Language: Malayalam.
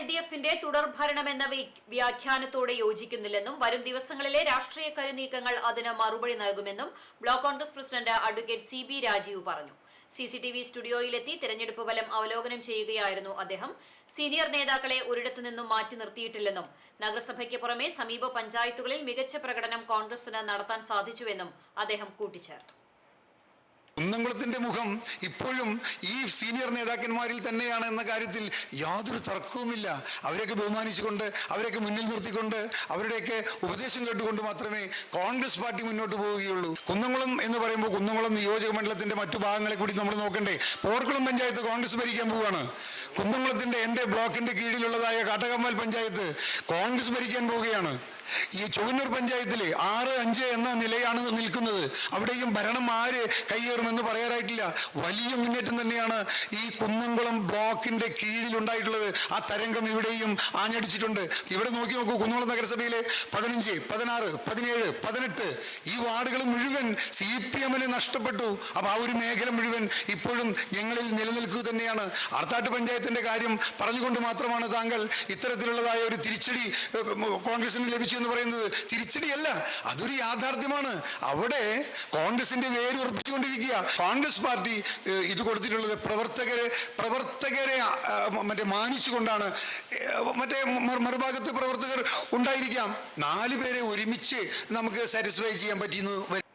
എൽ ഡി എഫിന്റെ തുടർഭരണമെന്ന വി- വ്യാഖ്യാനത്തോടെ യോജിക്കുന്നില്ലെന്നും വരും ദിവസങ്ങളിലെ രാഷ്ട്രീയ കരുനീക്കങ്ങൾ അതിന് മറുപടി നൽകുമെന്നും block Congress president advocate C B Rajeev പറഞ്ഞു. സിസിടിവി സ്റ്റുഡിയോയിലെത്തി തെരഞ്ഞെടുപ്പ് ഫലം അവലോകനം ചെയ്യുകയായിരുന്നു അദ്ദേഹം. സീനിയർ നേതാക്കളെ ഒരിടത്തു നിന്നും മാറ്റി നിർത്തിയിട്ടില്ലെന്നും നഗരസഭയ്ക്ക് പുറമെ സമീപ പഞ്ചായത്തുകളിൽ മികച്ച പ്രകടനം കോൺഗ്രസിന് നടത്താൻ സാധിച്ചുവെന്നും അദ്ദേഹം കൂട്ടിച്ചേർത്തു. കുന്നംകുളത്തിന്റെ മുഖം ഇപ്പോഴും ഈ സീനിയർ നേതാക്കന്മാരിൽ തന്നെയാണ് എന്ന കാര്യത്തിൽ യാതൊരു തർക്കവുമില്ല. അവരെയൊക്കെ ബഹുമാനിച്ചുകൊണ്ട് അവരെയൊക്കെ മുന്നിൽ നിർത്തിക്കൊണ്ട് അവരുടെയൊക്കെ ഉപദേശം കേട്ടുകൊണ്ട് മാത്രമേ കോൺഗ്രസ് പാർട്ടി മുന്നോട്ട് പോവുകയുള്ളൂ. കുന്നംകുളം എന്ന് പറയുമ്പോൾ കുന്നംകുളം നിയോജക മണ്ഡലത്തിന്റെ മറ്റു ഭാഗങ്ങളെ കൂടി നമ്മൾ നോക്കണ്ടേ. പോർക്കുളം പഞ്ചായത്ത് കോൺഗ്രസ് ഭരിക്കാൻ പോവുകയാണ്. കുന്നംകുളത്തിന്റെ എന്റെ ബ്ലോക്കിന്റെ കീഴിലുള്ളതായ കാട്ടകമ്മൽ പഞ്ചായത്ത് കോൺഗ്രസ് ഭരിക്കാൻ പോവുകയാണ്. ഈ ചുവന്നൂർ പഞ്ചായത്തിൽ ആറ് അഞ്ച് എന്ന നിലയാണ് നിൽക്കുന്നത്. അവിടെയും ഭരണം ആര് കൈയേറുമെന്ന് പറയാറായിട്ടില്ല. വലിയ മുന്നേറ്റം തന്നെയാണ് ഈ കുന്നംകുളം ബ്ലോക്കിന്റെ കീഴിലുണ്ടായിട്ടുള്ളത്. ആ തരംഗം ഇവിടെയും ആഞ്ഞടിച്ചിട്ടുണ്ട്. ഇവിടെ നോക്കി നോക്കൂ കുന്നംകുളം നഗരസഭയിലെ പതിനഞ്ച് പതിനാറ് പതിനേഴ് പതിനെട്ട് ഈ വാർഡുകൾ മുഴുവൻ സി പി എമ്മിന് നഷ്ടപ്പെട്ടു. അപ്പൊ ആ ഒരു മേഖല മുഴുവൻ ഇപ്പോഴും ഞങ്ങളിൽ നിലനിൽക്കുക തന്നെയാണ്. ആർത്താട്ട് പഞ്ചായത്തിന്റെ കാര്യം പറഞ്ഞുകൊണ്ട് മാത്രമാണ് താങ്കൾ ഇത്തരത്തിലുള്ളതായ ഒരു തിരിച്ചടി കോൺഗ്രസിന് ലഭിച്ചു എന്ന് പറയുന്നത് തിരിച്ചടിയല്ല അതൊരു യാഥാർത്ഥ്യമാണ്. അവിടെ കോൺഗ്രസിന്റെ വേര് ഉറപ്പിച്ചുകൊണ്ടിരിക്കുക. കോൺഗ്രസ് പാർട്ടി ഇത് കൊടുത്തിട്ടുള്ളത് പ്രവർത്തകരെ പ്രവർത്തകരെ മറ്റേ മാനിച്ചുകൊണ്ടാണ്. മറ്റേ മറു- മറുഭാഗത്ത് പ്രവർത്തകർ ഉണ്ടായിരിക്കാം. നാല് പേരെ ഒരുമിച്ച് നമുക്ക് സാറ്റിസ്ഫൈ ചെയ്യാൻ പറ്റിയെന്ന്